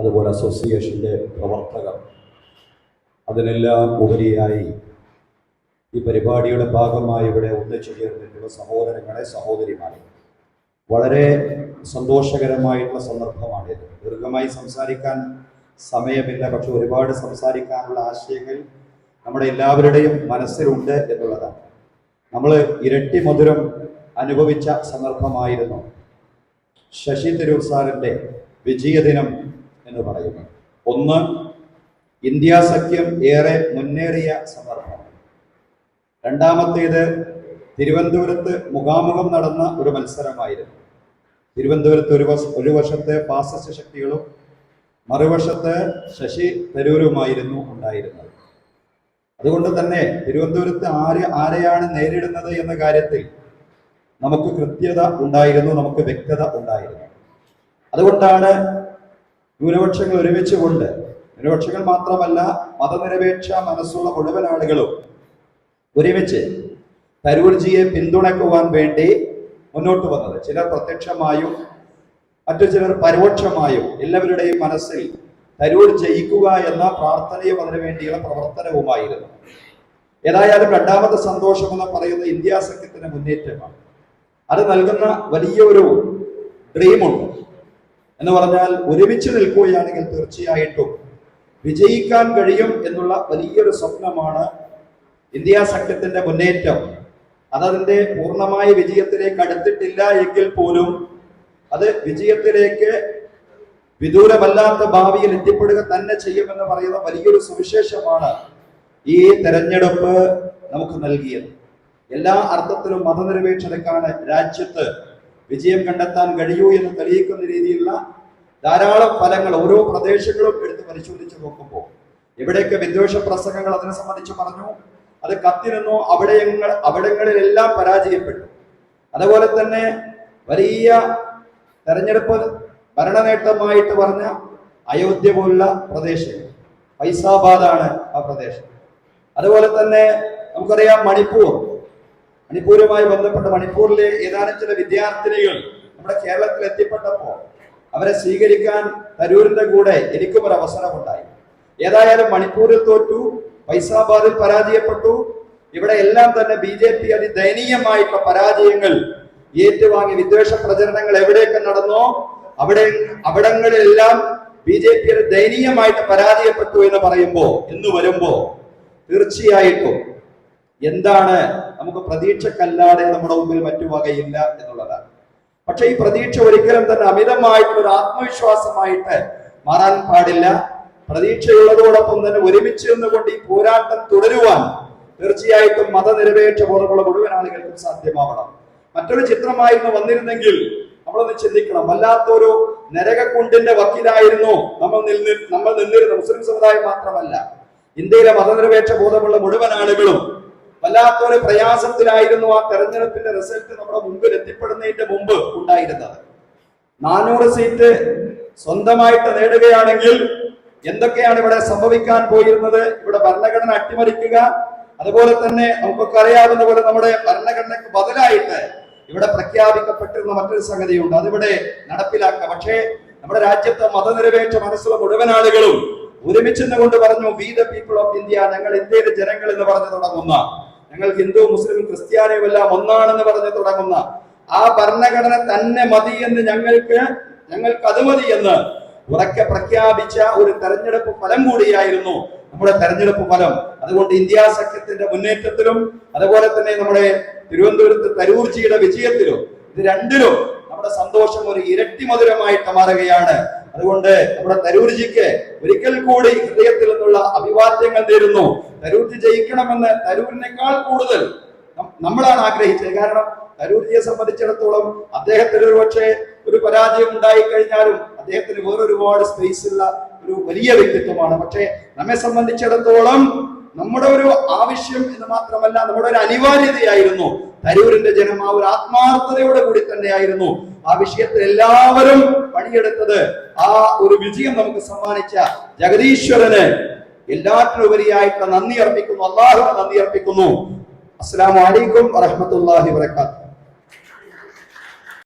അതുപോലെ അസോസിയേഷന്റെ പ്രവർത്തകർ. അതിനെല്ലാം ഉപരിയായി ഈ പരിപാടിയുടെ ഭാഗമായി ഇവിടെ ഒന്നിച്ചു ചേർന്നിട്ടുള്ള സഹോദരങ്ങളെ സഹോദരിമാരെ. വളരെ സന്തോഷകരമായിട്ടുള്ള സന്ദർഭമാണിത് ദീർഘമായി സംസാരിക്കാൻ സമയമില്ല പക്ഷെ ഒരുപാട് സംസാരിക്കാനുള്ള ആശയങ്ങൾ നമ്മുടെ എല്ലാവരുടെയും മനസ്സിലുണ്ട് എന്നുള്ളതാണ്. നമ്മൾ ഇരട്ടി മധുരം അനുഭവിച്ച സന്ദർഭമായിരുന്നു. ശശി തരൂർ സാറിന്റെ വിജയദിനം എന്ന് പറയുന്നത് ഒന്ന് ഇന്ത്യ സഖ്യം ഏറെ മുന്നേറിയ സന്ദർഭം രണ്ടാമത്തേത് തിരുവനന്തപുരത്ത് മുഖാമുഖം നടന്ന ഒരു മത്സരമായിരുന്നു. തിരുവനന്തപുരത്ത് ഒരു വശ ഒരു വശത്തെ ഫാസിസ്റ്റ് ശക്തികളും മറുവശത്ത് ശശി തരൂരുമായിരുന്നു ഉണ്ടായിരുന്നത്. അതുകൊണ്ട് തന്നെ തിരുവനന്തപുരത്ത് ആര് ആരെയാണ് നേരിടുന്നത് എന്ന കാര്യത്തിൽ നമുക്ക് കൃത്യത ഉണ്ടായിരുന്നു നമുക്ക് വ്യക്തത ഉണ്ടായിരുന്നു. അതുകൊണ്ടാണ് ന്യൂനപക്ഷങ്ങൾ ഒരുമിച്ചുകൊണ്ട് ന്യൂനപക്ഷങ്ങൾ മാത്രമല്ല മതനിരപേക്ഷ മനസ്സുള്ള മുഴുവൻ ആളുകളും ഒരുമിച്ച് തരൂർജിയെ പിന്തുണയ്ക്കുവാൻ വേണ്ടി മുന്നോട്ട് വന്നത്. ചിലർ പ്രത്യക്ഷമായും മറ്റു ചിലർ പരോക്ഷമായും എല്ലാവരുടെയും മനസ്സിൽ തരൂർ ജയിക്കുക എന്ന പ്രാർത്ഥനയും അതിനുവേണ്ടിയുള്ള പ്രവർത്തനവുമായിരുന്നു. ഏതായാലും രണ്ടാമത്തെ സന്തോഷം എന്ന് പറയുന്നത് ഇന്ത്യ സഖ്യത്തിന്റെ മുന്നേറ്റമാണ്. അത് നൽകുന്ന വലിയൊരു ഡ്രീമുണ്ട് എന്ന് പറഞ്ഞാൽ ഒരുമിച്ച് നിൽക്കുകയാണെങ്കിൽ തീർച്ചയായിട്ടും വിജയിക്കാൻ കഴിയും എന്നുള്ള വലിയൊരു സ്വപ്നമാണ് ഇന്ത്യ സഖ്യത്തിന്റെ മുന്നേറ്റം. അതതിന്റെ പൂർണമായ വിജയത്തിലേക്ക് അടുത്തിട്ടില്ല എങ്കിൽ പോലും അത് വിജയത്തിലേക്ക് വിദൂരമല്ലാത്ത ഭാവിയിൽ എത്തിപ്പെടുക തന്നെ ചെയ്യുമെന്ന് പറയുന്ന വലിയൊരു സുവിശേഷമാണ് ഈ തെരഞ്ഞെടുപ്പ് നമുക്ക് നൽകിയത്. എല്ലാ അർത്ഥത്തിലും മതനിരപേക്ഷതക്കാണ് രാജ്യത്ത് വിജയം കണ്ടെത്താൻ കഴിയൂ എന്ന് തെളിയിക്കുന്ന രീതിയിലുള്ള ധാരാളം ഫലങ്ങൾ ഓരോ പ്രദേശങ്ങളും എടുത്ത് പരിശോധിച്ച് നോക്കുമ്പോൾ എവിടെയൊക്കെ വിദ്വേഷ പ്രസംഗങ്ങൾ അതിനെ സംബന്ധിച്ച് പറഞ്ഞു അത് കത്തിരുന്നു അവിടെയങ്ങൾ അവിടങ്ങളിലെല്ലാം പരാജയപ്പെട്ടു. അതുപോലെ തന്നെ വലിയ തെരഞ്ഞെടുപ്പ് ഭരണനേട്ടമായിട്ട് പറഞ്ഞ അയോധ്യ പോലുള്ള പ്രദേശങ്ങൾ ഫൈസാബാദാണ് ആ പ്രദേശം. അതുപോലെ തന്നെ നമുക്കറിയാം മണിപ്പൂർ. മണിപ്പൂരുമായി ബന്ധപ്പെട്ട മണിപ്പൂരിലെ ഏതാനും ചില വിദ്യാർത്ഥിനികൾ നമ്മുടെ കേരളത്തിൽ എത്തിപ്പെട്ടപ്പോൾ അവരെ സ്വീകരിക്കാൻ തരൂരിന്റെ കൂടെ എനിക്കും ഒരു അവസരമുണ്ടായി. ഏതായാലും മണിപ്പൂരിൽ തോറ്റു ഫൈസാബാദിൽ പരാജയപ്പെട്ടു. ഇവിടെ എല്ലാം തന്നെ ബി ജെ പി അതിദയനീയമായിട്ടുള്ള പരാജയങ്ങൾ ഏറ്റുവാങ്ങി വിദ്വേഷ പ്രചരണങ്ങൾ എവിടെയൊക്കെ നടന്നോ അവിടെ അവിടങ്ങളിലെല്ലാം ബി ജെ പി ദയനീയമായിട്ട് പരാജയപ്പെട്ടു എന്ന് പറയുമ്പോ എന്ന് വരുമ്പോ തീർച്ചയായിട്ടും എന്താണ് നമുക്ക് പ്രതീക്ഷക്കല്ലാതെ നമ്മുടെ മുമ്പിൽ മറ്റു വകയില്ല എന്നുള്ളതാണ്. പക്ഷെ ഈ പ്രതീക്ഷ ഒരിക്കലും തന്നെ അമിതമായിട്ടുള്ള ഒരു ആത്മവിശ്വാസമായിട്ട് മാറാൻ പാടില്ല. പ്രതീക്ഷയുള്ളതോടൊപ്പം തന്നെ ഒരുമിച്ച് നിന്നുകൊണ്ട് ഈ പോരാട്ടം തുടരുവാൻ തീർച്ചയായിട്ടും മതനിരപേക്ഷ ബോധമുള്ള മുഴുവൻ ആളുകൾക്കും സാധ്യമാവണം. മറ്റൊരു ചിത്രമായിരുന്നു വന്നിരുന്നെങ്കിൽ നമ്മളൊന്ന് ചിന്തിക്കണം. വല്ലാത്തൊരു നരകക്കുണ്ടിന്റെ വക്കീലായിരുന്നു നമ്മൾ നിന്ന് നമ്മൾ നിന്നിരുന്ന മുസ്ലിം സമുദായം മാത്രമല്ല ഇന്ത്യയിലെ മതനിരപേക്ഷ ബോധമുള്ള മുഴുവൻ ആളുകളും വല്ലാത്തൊരു പ്രയാസത്തിലായിരുന്നു ആ തെരഞ്ഞെടുപ്പിന്റെ റിസൾട്ട് നമ്മുടെ മുമ്പിൽ എത്തിപ്പെടുന്നതിന്റെ മുമ്പ് ഉണ്ടായിരുന്നത്. നാനൂറ് സീറ്റ് സ്വന്തമായിട്ട് നേടുകയാണെങ്കിൽ എന്തൊക്കെയാണ് ഇവിടെ സംഭവിക്കാൻ പോയിരുന്നത്? ഇവിടെ ഭരണഘടന അട്ടിമറിക്കുക. അതുപോലെ തന്നെ നമുക്കൊക്കെ അറിയാവുന്ന പോലെ നമ്മുടെ ഭരണഘടനയ്ക്ക് ബദലായിട്ട് ഇവിടെ പ്രഖ്യാപിക്കപ്പെട്ടിരുന്ന മറ്റൊരു സംഗതിയുണ്ട്. അതിവിടെ നടപ്പിലാക്കുക പക്ഷേ നമ്മുടെ രാജ്യത്തെ മതനിരപേക്ഷ മനസ്സുള്ള മുഴുവൻ ആളുകളും ഒരുമിച്ചെന്ന് കൊണ്ട് പറഞ്ഞു we the people of India ഞങ്ങൾ ഇന്ത്യയിലെ ജനങ്ങൾ എന്ന് പറഞ്ഞു തുടങ്ങുന്ന ഞങ്ങൾ ഹിന്ദു മുസ്ലിം ക്രിസ്ത്യാനിയും എല്ലാം ഒന്നാണെന്ന് പറഞ്ഞു തുടങ്ങുന്ന ആ ഭരണഘടന തന്നെ മതി എന്ന് ഞങ്ങൾക്ക് ഞങ്ങൾക്ക് അത് മതി എന്ന് ഉറക്കെ പ്രഖ്യാപിച്ച ഒരു തെരഞ്ഞെടുപ്പ് ഫലം കൂടിയായിരുന്നു നമ്മുടെ തെരഞ്ഞെടുപ്പ് ഫലം. അതുകൊണ്ട് ഇന്ത്യ സഖ്യത്തിന്റെ മുന്നേറ്റത്തിലും അതുപോലെ തന്നെ നമ്മുടെ തിരുവനന്തപുരത്ത് തരൂർജിയുടെ വിജയത്തിലും ഇത് രണ്ടിലും നമ്മുടെ സന്തോഷം ഒരു ഇരട്ടി മധുരമായിട്ട് മാറുകയാണ്. അതുകൊണ്ട് നമ്മുടെ തരൂർജിക്ക് ഒരിക്കൽ കൂടി ഹൃദയത്തിൽ നിന്നുള്ള അഭിവാദ്യങ്ങൾ നേരുന്നു. തരൂർജി ജയിക്കണമെന്ന് തരൂരിനേക്കാൾ കൂടുതൽ നമ്മളാണ് ആഗ്രഹിച്ചത്. കാരണം തരൂരിയെ സംബന്ധിച്ചിടത്തോളം അദ്ദേഹത്തിന് ഒരു പക്ഷേ ഒരു പരാജയം ഉണ്ടായി കഴിഞ്ഞാലും അദ്ദേഹത്തിന് വേറൊരുപാട് സ്പേസ് ഉള്ള ഒരു വലിയ വ്യക്തിത്വമാണ്. പക്ഷേ നമ്മെ സംബന്ധിച്ചിടത്തോളം നമ്മുടെ ഒരു ആവശ്യം എന്ന് മാത്രമല്ല നമ്മുടെ ഒരു അനിവാര്യതയായിരുന്നു തരൂരിന്റെ ജനം ആ ഒരു ആത്മാർത്ഥതയോടെ കൂടി തന്നെയായിരുന്നു. ആ വിഷയത്തിൽ എല്ലാവരും പണിയെടുത്തത് ആ ഒരു വിജയം നമുക്ക് സമ്മാനിച്ച ജഗദീശ്വരന് എല്ലാറ്റിനുപരിയായിട്ടുള്ള നന്ദി അർപ്പിക്കുന്നു. അള്ളാഹു നന്ദി അർപ്പിക്കുന്നു. അസ്സാം അലൈക്കും വറഹ്മത്തുള്ളാഹി വബറകാതുഹു.